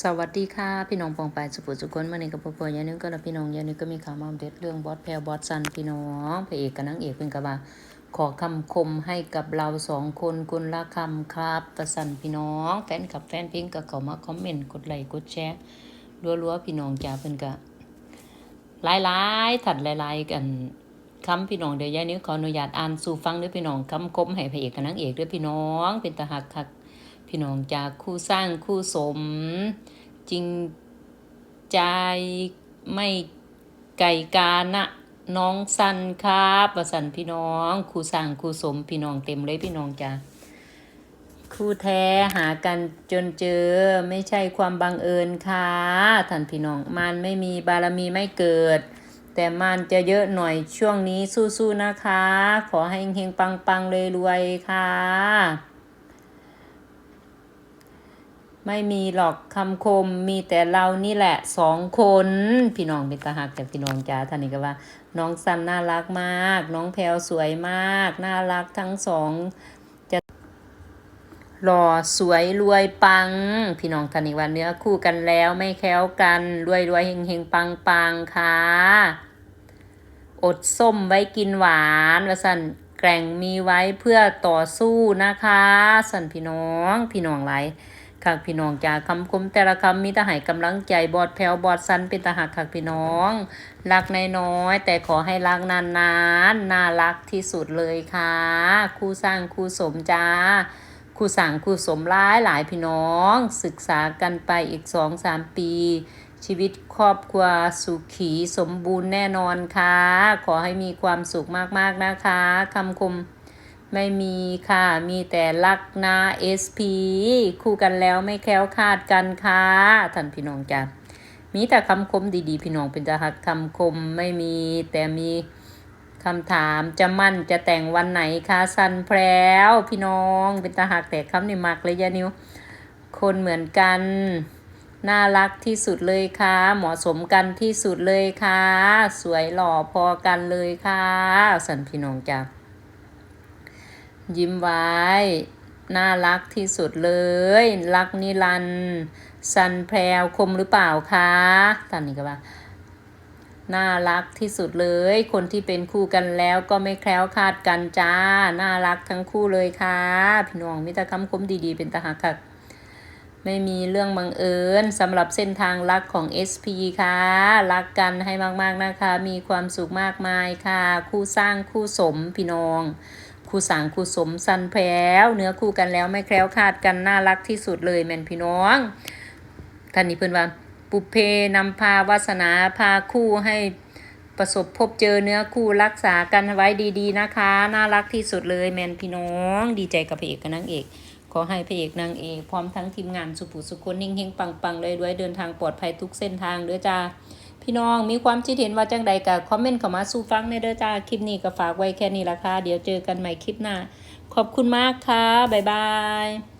สวัสดีค่ะ พี่น้องปองไปายสุขุสุขคนมาในกับพ่อพ่อยานึงก็แล้วพี่น้องยานึงก็มีข่าวมาอัปเดตเรื่องบอสแพรบอสซันพี่น้องพระเอกกับนางเอกเป็นกับว่า ขอคำคมให้กับเราสองคนคนละคำครับประสันพี่น้อง แฟนกับแฟนเพลงก็เข้ามาคอมเมนต์กดไลค์กดแชร์รัวๆพี่น้องจ้าเพิ่นก็หลายๆถัดหลายๆกันคำพี่น้องเดี๋ยวยายนิ้วขออนุญาตอ่านสู่ฟังด้วยพี่น้องคำคมให้พระเอกกับนางเอกด้วยพี่น้อง เป็นตาหักคัก พี่น้องจากคู่สร้างคู่สม จริงใจไม่ไก่กานะน้องสันครับประสันพี่น้องคู่สร้างคู่สมพี่น้องเต็มเลยพี่น้องจ้าคู่แท้หากันจนเจอไม่ใช่ความบังเอิญค่ะท่านพี่น้องมันไม่มีบารมีไม่เกิด แต่มันจะเยอะหน่อยช่วงนี้สู้ๆนะคะ ขอให้เฮงปังๆเลยรวยค่ะ ไม่มีหรอกคำคมมีแต่เรานี่แหละสองคนพี่น้องเป็นตาหักจากพี่น้องจ้าท่านนี้ก็ว่า น้องซันน่ารักมาก น้องแพลวสวยมาก น่ารักทั้งสองจะหล่อสวยรวยปัง พี่น้องท่านนี้ว่าเนื้อคู่กันแล้วไม่แค้วกันรวยรวยเฮงเฮงปังปังค่ะอดส้มไว้กินหวานว่าสันแกร่งมีไว้เพื่อต่อสู้นะคะสันพี่น้องพี่น้องไร คักพี่น้องจากคำคมแต่ละคำมีต่ให้กำลังใจบอดแผ่วบอดสันเป็นตาหักคักพี่น้องรักนน้อยแต่ขอให้รักนานๆน่ารักที่สุดเลยค่ะคู่สร้างคู่สมจ้าคู่สั่งคู่สมร้ายหลายพี่น้อง ศึกษากันไปอีกสองสามปี ชีวิตครอบครัวสุขีสมบูรณ์แน่นอนค่ะ ขอให้มีความสุขมากๆนะคะคำคม ไม่มีค่ะ มีแต่รักนะเอสพีคู่กันแล้วไม่แคล้วคาดกันค่ะท่านพี่น้องจ้ะมีแต่คำคมดีๆ พี่น้องเป็นจะหักคำคมไม่มีแต่มีคำถามจะมั่นจะแต่งวันไหนคะสันแพรวพี่น้องเป็นตาหักแต่คำนี่มักเลยยานิวคนเหมือนกัน น่ารักที่สุดเลยค่ะ เหมาะสมกันที่สุดเลยค่ะ สวยหล่อพอกันเลยค่ะสันพี่น้องจ้ะ ยิ้มไว้ น่ารักที่สุดเลย รักนิรันดร์สันแพรวคมหรือเปล่าคะตอนนี้ก็ว่าน่ารักที่สุดเลย คนที่เป็นคู่กันแล้วก็ไม่แคล้วคลาดกันจ้า น่ารักทั้งคู่เลยค่ะ พี่น้องมิตรคำคมดีๆ เป็นตาหักค่ะไม่มีเรื่องบังเอิญสำหรับเส้นทางรักของ SP ค่ะ รักกันให้มากๆนะคะ มีความสุขมากมายค่ะ คู่สร้างคู่สมพี่น้อง คู่สางคู่สมสันแพรวเนื้อคู่กันแล้วไม่แคล้วคลาดกันน่ารักที่สุดเลยแม่นพี่น้องท่านนี้เพิ่อนว่าปุเพนำพาวาสนาพาคู่ให้ประสบพบเจอเนื้อคู่รักษากันไว้ดีๆนะคะ น่ารักที่สุดเลยแมนพี่น้อง ดีใจกับพระเอกกับนางเอก ขอให้พระเอกนางเอก พร้อมทั้งทีมงานสุภุสุคนิ่งเฮงปังๆเลยด้วยเดินทางปลอดภัยทุกเส้นทางเด้อจ้า พี่น้องมีความคิดเห็นว่าจังใดกับคอมเมนต์เข้ามาสู่ฟังในเด้อจ้าคลิปนี้ก็ฝากไว้แค่นี้ละค่ะ เดี๋ยวเจอกันใหม่คลิปหน้า ขอบคุณมากค่ะ บ๊ายบาย